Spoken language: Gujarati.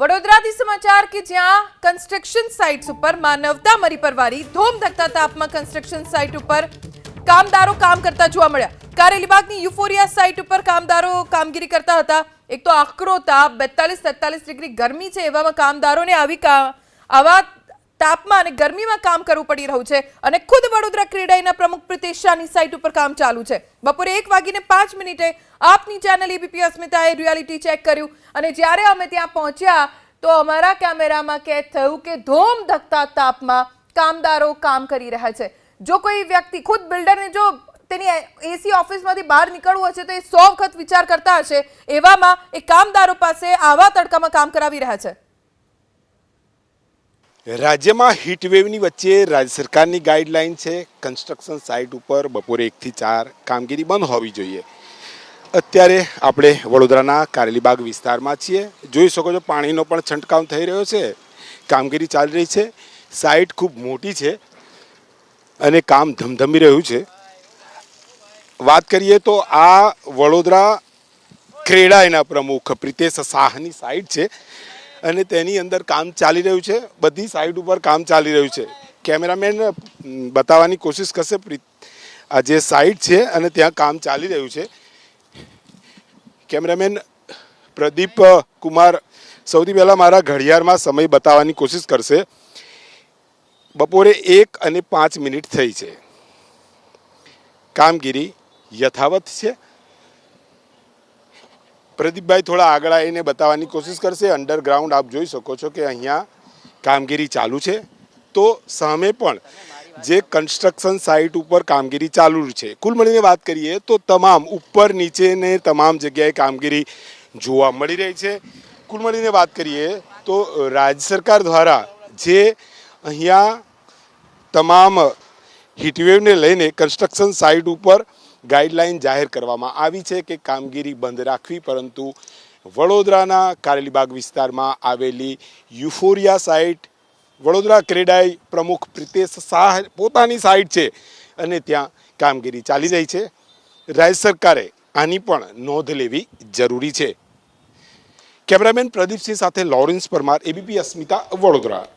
વડોદરાથી સમાચાર કે જ્યાં કન્સ્ટ્રક્શન સાઇટ્સ ઉપર માનવતા મરી પરવારી, ધોમ ધકતા તાપમાં કન્સ્ટ્રક્શન સાઇટ ઉપર કામદારો કામ કરતા જોવા મળ્યા. કારેલીબાગની યુફોરિયા સાઇટ ઉપર કામદારો કામગીરી કરતા હતા. એક તો આકરો તાપ, બેતાલીસ, તેતાલીસ ડિગ્રી ગરમી છે એવામાં કામદારોને આવી આવા તાપમાં અને ગરમીમાં કામ કરવું પડી રહ્યું છે અને ખુદ વડોદરા ક્રીડાઈના પ્રમુખ પ્રિતેશ શાહની સાઇટ ઉપર કામ ચાલુ છે. બપોરે એક વાગીને પાંચ મિનિટે આપની ચેનલ એબીપી અસ્મિતાએ રિયાલિટી ચેક કર્યું અને જ્યારે અમે ત્યાં પહોંચ્યા તો અમારા કેમેરામાં કેદ થયું કે ધોમ ધકતા તાપમાં કામદારો કામ કરી રહ્યા છે. જો કોઈ વ્યક્તિ ખુદ બિલ્ડરને જો તેની એસી ઓફિસમાંથી બહાર નીકળવું હશે તો એ સો વખત વિચાર કરતા હશે. એવામાં એ કામદારો પાસે આવા તડકામાં કામ કરાવી રહ્યા છે. રાજ્યમાં હીટવેવની વચ્ચે રાજ્ય સરકારની ગાઈડલાઇન છે કન્સ્ટ્રક્શન સાઇટ ઉપર બપોરે એકથી ચાર કામગીરી બંધ હોવી જોઈએ. અત્યારે આપણે વડોદરાના કારેલીબાગ વિસ્તારમાં છીએ. જોઈ શકો છો પાણીનો પણ છંટકાવ થઈ રહ્યો છે. કામગીરી ચાલી રહી છે. સાઇટ ખૂબ મોટી છે અને કામ ધમધમી રહ્યું છે. વાત કરીએ તો આ વડોદરા ક્રેડાઈના પ્રમુખ પ્રિતેશ શાહની સાઇટ છે. અને તેની અંદર કામ ચાલી રહ્યું છે. બધી સાઈડ ઉપર કામ ચાલી રહ્યું છે. કેમેરામેન બતાવવાની કોશિશ કરશે આ જે સાઈટ છે અને ત્યાં કામ ચાલી રહ્યું છે. કેમેરામેન પ્રદીપ કુમાર, સૌથી પહેલાં મારા ઘડિયાળમાં સમય બતાવવાની કોશિશ કરશે. બપોરે એક અને પાંચ મિનિટ થઈ છે. કામગીરી યથાવત છે. પ્રદીપભાઈ થોડા આગળ આવીને બતાવવાની કોશિશ કરશે. અંડરગ્રાઉન્ડ આપ જોઈ શકો છો કે અહીંયા કામગીરી ચાલુ છે. તો સામે પણ જે કન્સ્ટ્રક્શન સાઇટ ઉપર કામગીરી ચાલુ છે. કુલ મળીને વાત કરીએ તો તમામ ઉપર નીચે ને તમામ જગ્યાએ કામગીરી જોવા મળી રહી છે. કુલ મળીને વાત કરીએ તો રાજ્ય સરકાર દ્વારા જે અહીંયા તમામ હીટવેવને લઈને કન્સ્ટ્રક્શન સાઇટ ઉપર ગાઈડલાઈન જાહેર કરવામાં આવી છે કે કામગીરી બંધ રાખવી, પરંતુ વડોદરાના કારેલીબાગ વિસ્તારમાં આવેલી યુફોરિયા સાઇટ વડોદરા ક્રેડાઈ પ્રમુખ પ્રિતેશ શાહ પોતાની સાઇટ છે અને ત્યાં કામગીરી ચાલી રહી છે. રાજ્ય સરકારે આની પણ નોંધ લેવી જરૂરી છે. કેમેરામેન પ્રદીપસિંહ સાથે લોરેન્સ પરમાર, એબીપી અસ્મિતા, વડોદરા.